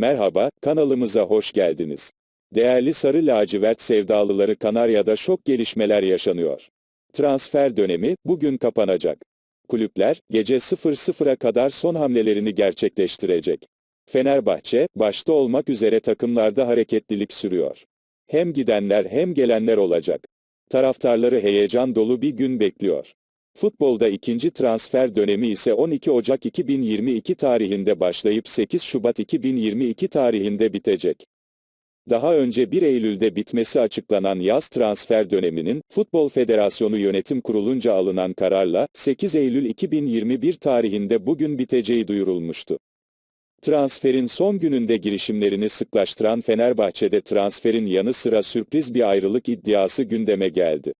Merhaba, kanalımıza hoş geldiniz. Değerli sarı lacivert sevdalıları Kanarya'da şok gelişmeler yaşanıyor. Transfer dönemi bugün kapanacak. Kulüpler gece 00'a kadar son hamlelerini gerçekleştirecek. Fenerbahçe başta olmak üzere takımlarda hareketlilik sürüyor. Hem gidenler hem gelenler olacak. Taraftarları heyecan dolu bir gün bekliyor. Futbolda ikinci transfer dönemi ise 12 Ocak 2022 tarihinde başlayıp 8 Şubat 2022 tarihinde bitecek. Daha önce 1 Eylül'de bitmesi açıklanan yaz transfer döneminin, Futbol Federasyonu Yönetim Kurulunca alınan kararla, 8 Eylül 2021 tarihinde bugün biteceği duyurulmuştu. Transferin son gününde girişimlerini sıklaştıran Fenerbahçe'de transferin yanı sıra sürpriz bir ayrılık iddiası gündeme geldi.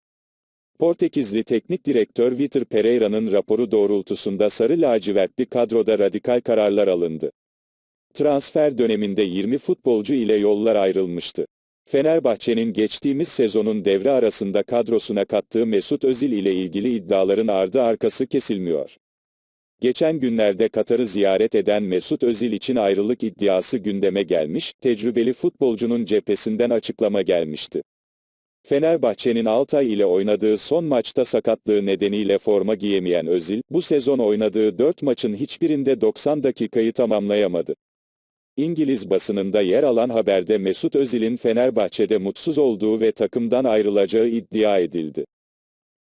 Portekizli teknik direktör Vitor Pereira'nın raporu doğrultusunda sarı lacivertli kadroda radikal kararlar alındı. Transfer döneminde 20 futbolcu ile yollar ayrılmıştı. Fenerbahçe'nin geçtiğimiz sezonun devre arasında kadrosuna kattığı Mesut Özil ile ilgili iddiaların ardı arkası kesilmiyor. Geçen günlerde Katar'ı ziyaret eden Mesut Özil için ayrılık iddiası gündeme gelmiş, tecrübeli futbolcunun cephesinden açıklama gelmişti. Fenerbahçe'nin Altay ile oynadığı son maçta sakatlığı nedeniyle forma giyemeyen Özil, bu sezon oynadığı 4 maçın hiçbirinde 90 dakikayı tamamlayamadı. İngiliz basınında yer alan haberde Mesut Özil'in Fenerbahçe'de mutsuz olduğu ve takımdan ayrılacağı iddia edildi.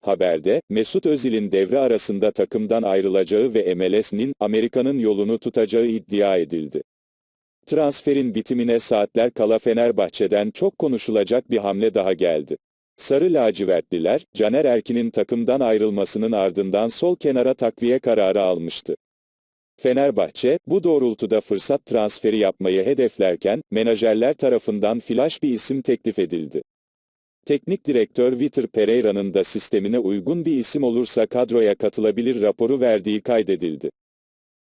Haberde, Mesut Özil'in devre arasında takımdan ayrılacağı ve MLS'nin Amerika'nın yolunu tutacağı iddia edildi. Transferin bitimine saatler kala Fenerbahçe'den çok konuşulacak bir hamle daha geldi. Sarı lacivertliler, Caner Erkin'in takımdan ayrılmasının ardından sol kenara takviye kararı almıştı. Fenerbahçe, bu doğrultuda fırsat transferi yapmayı hedeflerken, menajerler tarafından flash bir isim teklif edildi. Teknik direktör Vitor Pereira'nın da sistemine uygun bir isim olursa kadroya katılabilir raporu verdiği kaydedildi.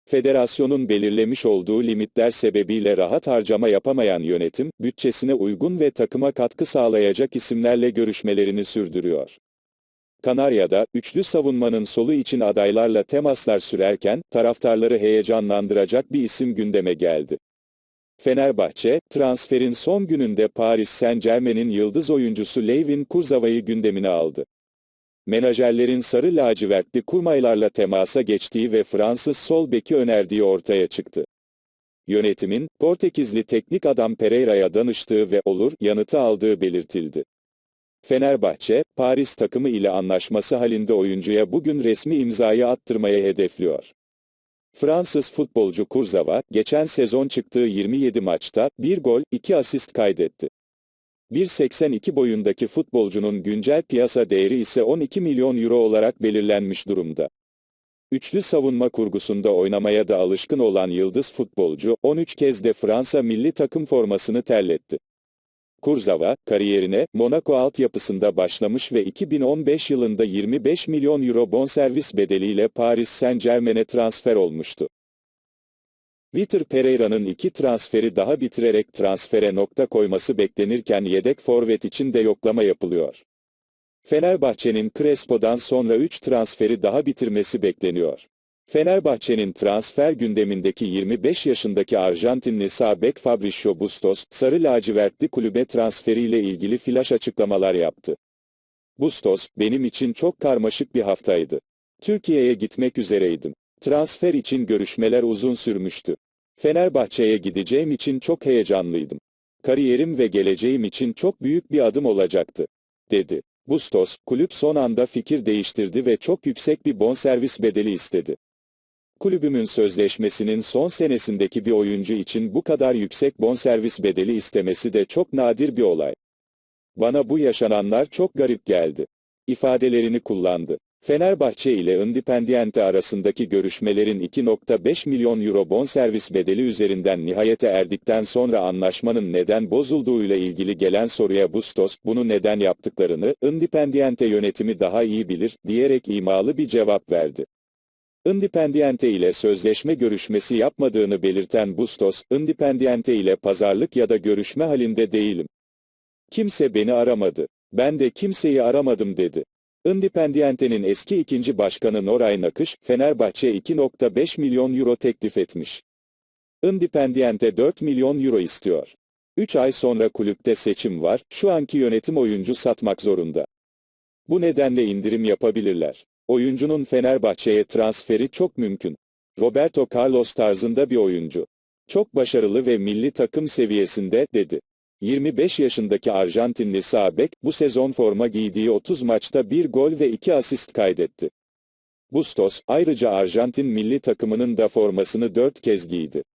Federasyonun belirlemiş olduğu limitler sebebiyle rahat harcama yapamayan yönetim, bütçesine uygun ve takıma katkı sağlayacak isimlerle görüşmelerini sürdürüyor. Kanarya'da, üçlü savunmanın solu için adaylarla temaslar sürerken, taraftarları heyecanlandıracak bir isim gündeme geldi. Fenerbahçe, transferin son gününde Paris Saint-Germain'in yıldız oyuncusu Levin Kurzava'yı gündemine aldı. Menajerlerin sarı lacivertli kurmaylarla temasa geçtiği ve Fransız sol beki önerdiği ortaya çıktı. Yönetimin, Portekizli teknik adam Pereira'ya danıştığı ve olur yanıtı aldığı belirtildi. Fenerbahçe, Paris takımı ile anlaşması halinde oyuncuya bugün resmi imzayı attırmaya hedefliyor. Fransız futbolcu Kurzawa, geçen sezon çıktığı 27 maçta, 1 gol, 2 asist kaydetti. 1.82 boyundaki futbolcunun güncel piyasa değeri ise 12 milyon euro olarak belirlenmiş durumda. Üçlü savunma kurgusunda oynamaya da alışkın olan yıldız futbolcu, 13 kez de Fransa milli takım formasını terletti. Kurzawa, kariyerine, Monaco altyapısında başlamış ve 2015 yılında 25 milyon euro bonservis bedeliyle Paris Saint-Germain'e transfer olmuştu. Vitor Pereira'nın iki transferi daha bitirerek transfere nokta koyması beklenirken yedek forvet için de yoklama yapılıyor. Fenerbahçe'nin Crespo'dan sonra 3 transferi daha bitirmesi bekleniyor. Fenerbahçe'nin transfer gündemindeki 25 yaşındaki Arjantinli sağ bek Fabricio Bustos, sarı lacivertli kulübe transferiyle ilgili flash açıklamalar yaptı. Bustos, benim için çok karmaşık bir haftaydı. Türkiye'ye gitmek üzereydim. Transfer için görüşmeler uzun sürmüştü. Fenerbahçe'ye gideceğim için çok heyecanlıydım. Kariyerim ve geleceğim için çok büyük bir adım olacaktı, dedi. Bustos, kulüp son anda fikir değiştirdi ve çok yüksek bir bonservis bedeli istedi. Kulübümün sözleşmesinin son senesindeki bir oyuncu için bu kadar yüksek bonservis bedeli istemesi de çok nadir bir olay. Bana bu yaşananlar çok garip geldi. ifadelerini kullandı. Fenerbahçe ile Independiente arasındaki görüşmelerin 2.5 milyon euro bonservis bedeli üzerinden nihayete erdikten sonra anlaşmanın neden bozulduğuyla ilgili gelen soruya Bustos, bunu neden yaptıklarını, Independiente yönetimi daha iyi bilir, diyerek imalı bir cevap verdi. Independiente ile sözleşme görüşmesi yapmadığını belirten Bustos, Independiente ile pazarlık ya da görüşme halinde değilim. Kimse beni aramadı. Ben de kimseyi aramadım dedi. Independiente'nin eski ikinci başkanı Noray Nakış, Fenerbahçe 2.5 milyon euro teklif etmiş. Independiente 4 milyon euro istiyor. 3 ay sonra kulüpte seçim var, şu anki yönetim oyuncu satmak zorunda. Bu nedenle indirim yapabilirler. Oyuncunun Fenerbahçe'ye transferi çok mümkün. Roberto Carlos tarzında bir oyuncu. Çok başarılı ve milli takım seviyesinde, dedi. 25 yaşındaki Arjantinli sağ bek, bu sezon forma giydiği 30 maçta 1 gol ve 2 asist kaydetti. Bustos, ayrıca Arjantin milli takımının da formasını 4 kez giydi.